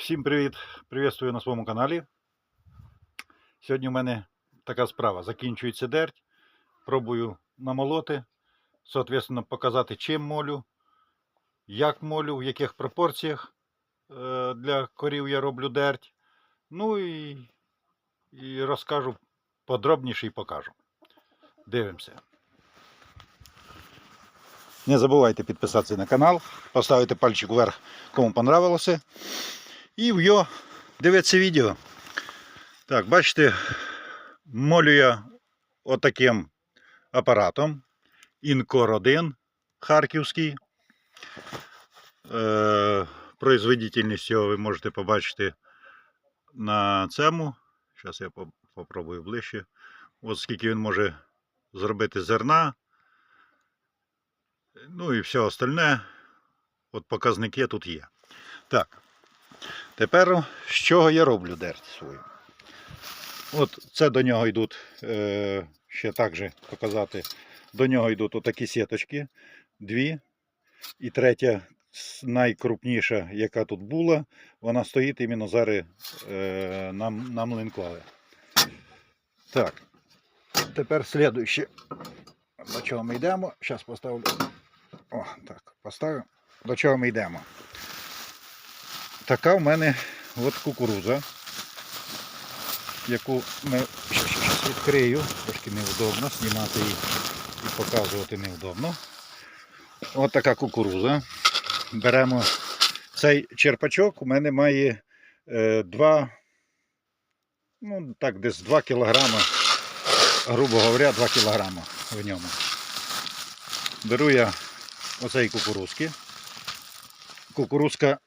Всім привіт! Приветствую на своєму каналі. Сьогодні в мене така справа. Закінчується дерть. Пробую намолоти. Соответственно, показати, чим молю, як молю, в яких пропорціях е, для корів я роблю дерть. Ну і, і розкажу подробніше і покажу. Дивимося. Не забувайте підписатися на канал, поставити пальчик вверх, кому понравилося. І в його дивиться відео. Так, бачите, молю я отаким апаратом. Інкор 1 харківський. Е, производительність його ви можете побачити на цьому. Зараз я по- попробую ближче. От скільки він може зробити зерна. Ну і все остальне. От показники тут є. Так. Тепер з чого я роблю дерть свою? От це до нього йдуть, е, ще також показати, до нього йдуть отакі сіточки, дві. І третя, найкрупніша, яка тут була, вона стоїть іменно зараз е, нам, нам линклали. Так, тепер слідуюче. До чого ми йдемо? Зараз поставлю. О, так, поставлю. До чого ми йдемо? Така в мене от кукуруза, яку ми відкрию, трошки невдобно, знімати її і показувати невдобно. От така кукуруза. Беремо цей черпачок, у мене має е, 2, ну так, десь 2 кілограма, грубо говоря, 2 кілограма в ньому. Беру я оцей кукурузки. Кукурузка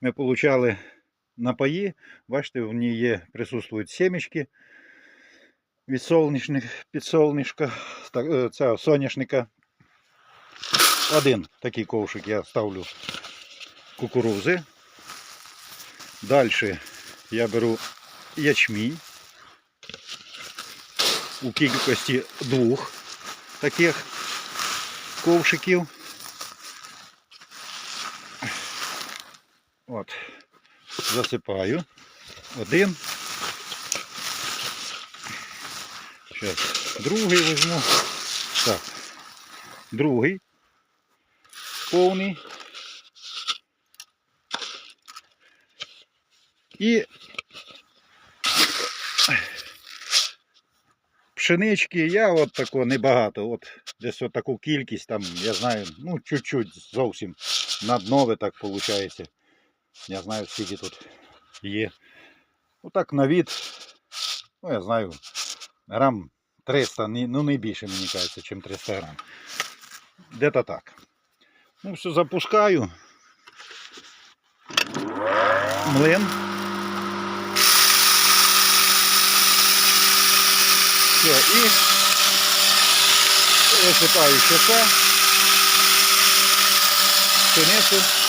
ми получали напої. Бачите, в ній є, присутствують семечки від соняшник, підсолнишка, так, е, цього соняшника. Один такий ковшик я ставлю кукурузи. Далі я беру ячмінь у кількості двох таких ковшиків. От, засипаю. Один. Зараз другий візьму. Так. Другий. Повний. І пшенички я от тако небагато. От десь от таку кількість там, я знаю, ну чуть-чуть зовсім на дно так виходить. Я знаю, скільки тут є. Отак на від, ну я знаю, грам 300, ну не більше, мені кажеться, ніж 300 грам. Де-то так. Ну, все, запускаю. Млин. Все, і висипаю ще це. Пшеницю.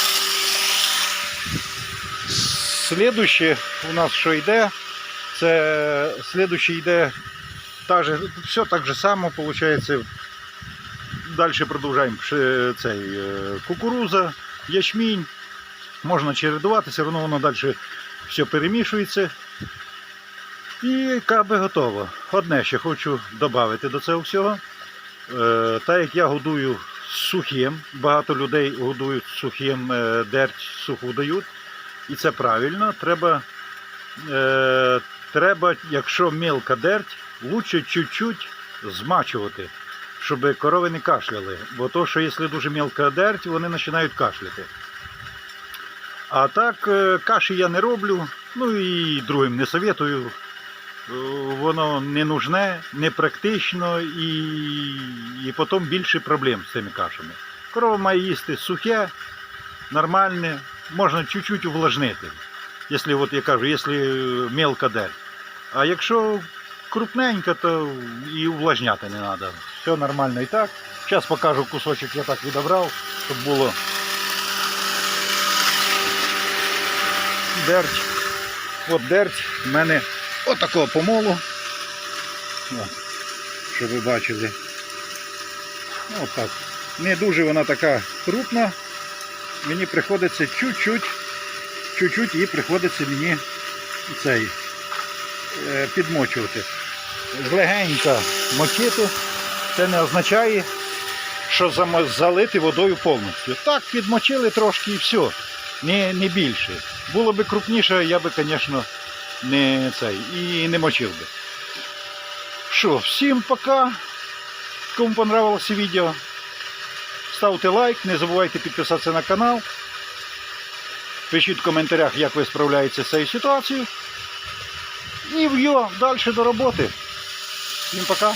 Слідуще у нас що йде, це слідуще йде та же, все так же само, виходить. Далі продовжуємо цей, е, кукуруза, ячмінь. Можна чередувати, все одно воно далі все перемішується. І каби готово. Одне ще хочу додати до цього всього. Е, так як я годую сухим, багато людей годують сухим, е, дерть суху дають. І це правильно. Треба, е, треба якщо мілка дерть, лучше чуть-чуть змачувати, щоб корови не кашляли. Бо то, що якщо дуже мілка дерть, вони починають кашляти. А так, е, каші я не роблю, ну і другим не советую. Е, Воно не нужне, не практично і, і потім більше проблем з цими кашами. Корова має їсти сухе, нормальне, можна чуть-чуть увлажнити. Якщо, от я кажу, якщо мелка дерть. А якщо крупненька, то і увлажняти не треба. Все нормально і так. Зараз покажу кусочок, я так відобрав, щоб було дерть. От дерть в мене отакого помолу. О, щоб ви бачили. От так. Не дуже вона така крупна. Мені приходиться чуть-чуть чуть-чуть і приходиться мені цей е, підмочувати. Злегенька мочити, це не означає, що залити водою повністю. Так, підмочили трошки і все, не, не більше. Було би крупніше, я би, звісно, не цей і не мочив би. Що, всім пока. Кому понравилося відео, ставте лайк, не забувайте підписатися на канал. Пишіть в коментарях, як ви справляєтеся з цією ситуацією. І в'йо, далі до роботи. Всім пока.